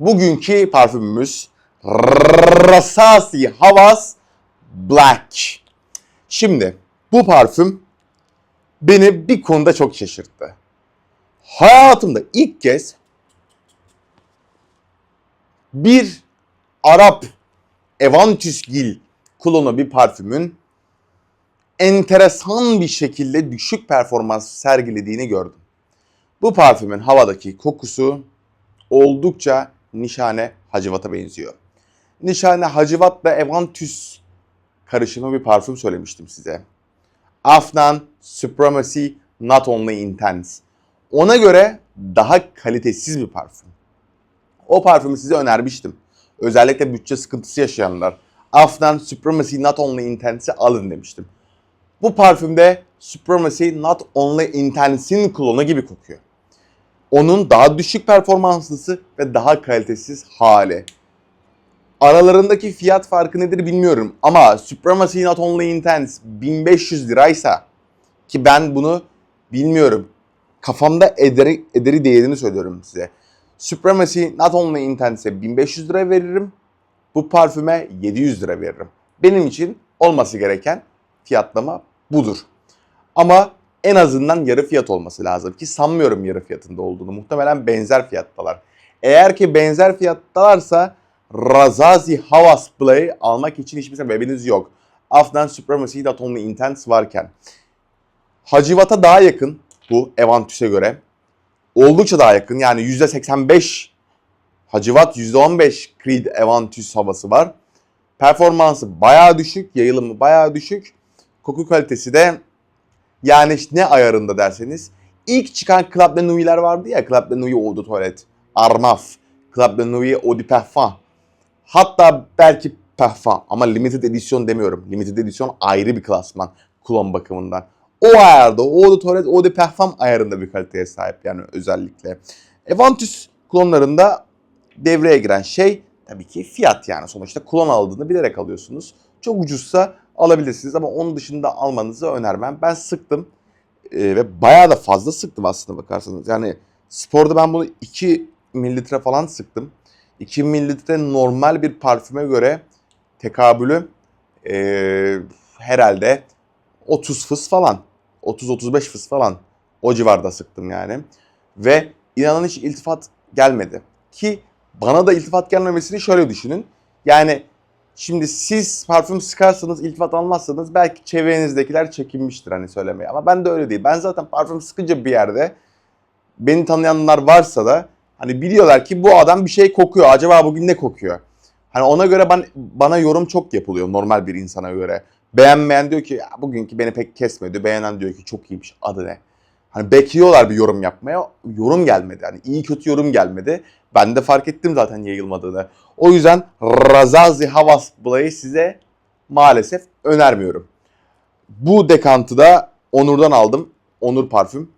Bugünkü parfümümüz Rasasi Havas Black. Şimdi bu parfüm beni bir konuda çok şaşırttı. Hayatımda ilk kez bir Arap Evantus Gil klonu bir parfümün enteresan bir şekilde düşük performans sergilediğini gördüm. Bu parfümün havadaki kokusu oldukça Nişane Hacivat'a benziyor. Nişane Hacivat ve Evantus karışımı bir parfüm söylemiştim size. Afnan Supremacy Not Only Intense. Ona göre daha kalitesiz bir parfüm. O parfümü size önermiştim. Özellikle bütçe sıkıntısı yaşayanlar. Afnan Supremacy Not Only Intense'i alın demiştim. Bu parfümde Supremacy Not Only Intense'in klonu gibi kokuyor. Onun daha düşük performanslısı ve daha kalitesiz hali. Aralarındaki fiyat farkı nedir bilmiyorum ama Supremacy Not Only Intense 1500 liraysa ki ben bunu bilmiyorum. Kafamda ederi, ederi değerini söylüyorum size. Supremacy Not Only Intense'e 1500 lira veririm. Bu parfüme 700 lira veririm. Benim için olması gereken fiyatlama budur. Ama en azından yarı fiyat olması lazım ki sanmıyorum yarı fiyatında olduğunu. Muhtemelen benzer fiyattalar. Eğer ki benzer fiyattalarsa Razazi Havas Play almak için hiçbir sebebiniz yok. Afnan Supremacy Only Intense varken. Hacivat'a daha yakın bu Evantus'e göre. Oldukça daha yakın yani %85 Hacivat %15 Creed Evantus havası var. Performansı bayağı düşük, yayılımı bayağı düşük. Koku kalitesi de yani işte ne ayarında derseniz. ilk çıkan Club de Nuit'ler vardı ya. Club de Nuit Eau de Toilette, Armaf, Club de Nuit Eau de Parfum. Hatta belki Parfum ama limited edition demiyorum. Limited edition ayrı bir klasman kulon bakımından. O ayarda, o Eau de Toilette, Eau de Parfum ayarında bir kaliteye sahip yani özellikle. Evantus klonlarında devreye giren şey tabii ki fiyat yani. Sonuçta klon aldığını bilerek alıyorsunuz. Çok ucuzsa alabilirsiniz ama onun dışında almanızı önermem. Ben sıktım e, ve bayağı da fazla sıktım aslında bakarsanız. Yani sporda ben bunu 2 mililitre falan sıktım. 2 mililitre normal bir parfüme göre tekabülü e, herhalde 30 fıs falan. 30-35 fıs falan. O civarda sıktım yani. Ve inanın hiç iltifat gelmedi. Ki bana da iltifat gelmemesini şöyle düşünün. Yani Şimdi siz parfüm sıkarsanız, iltifat almazsanız belki çevrenizdekiler çekinmiştir hani söylemeye. Ama ben de öyle değil. Ben zaten parfüm sıkınca bir yerde beni tanıyanlar varsa da hani biliyorlar ki bu adam bir şey kokuyor. Acaba bugün ne kokuyor? Hani ona göre ben bana yorum çok yapılıyor normal bir insana göre. Beğenmeyen diyor ki ya bugünkü beni pek kesmedi. Beğenen diyor ki çok iyiymiş adı ne? Hani bekliyorlar bir yorum yapmaya. Yorum gelmedi. Hani iyi kötü yorum gelmedi. Ben de fark ettim zaten yayılmadığını. O yüzden Razazi Havas Blay'ı size maalesef önermiyorum. Bu dekantı da Onur'dan aldım. Onur parfüm.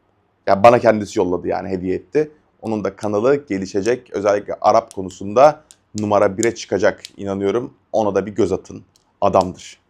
Ya bana kendisi yolladı yani hediye etti. Onun da kanalı gelişecek. Özellikle Arap konusunda numara 1'e çıkacak inanıyorum. Ona da bir göz atın. Adamdır.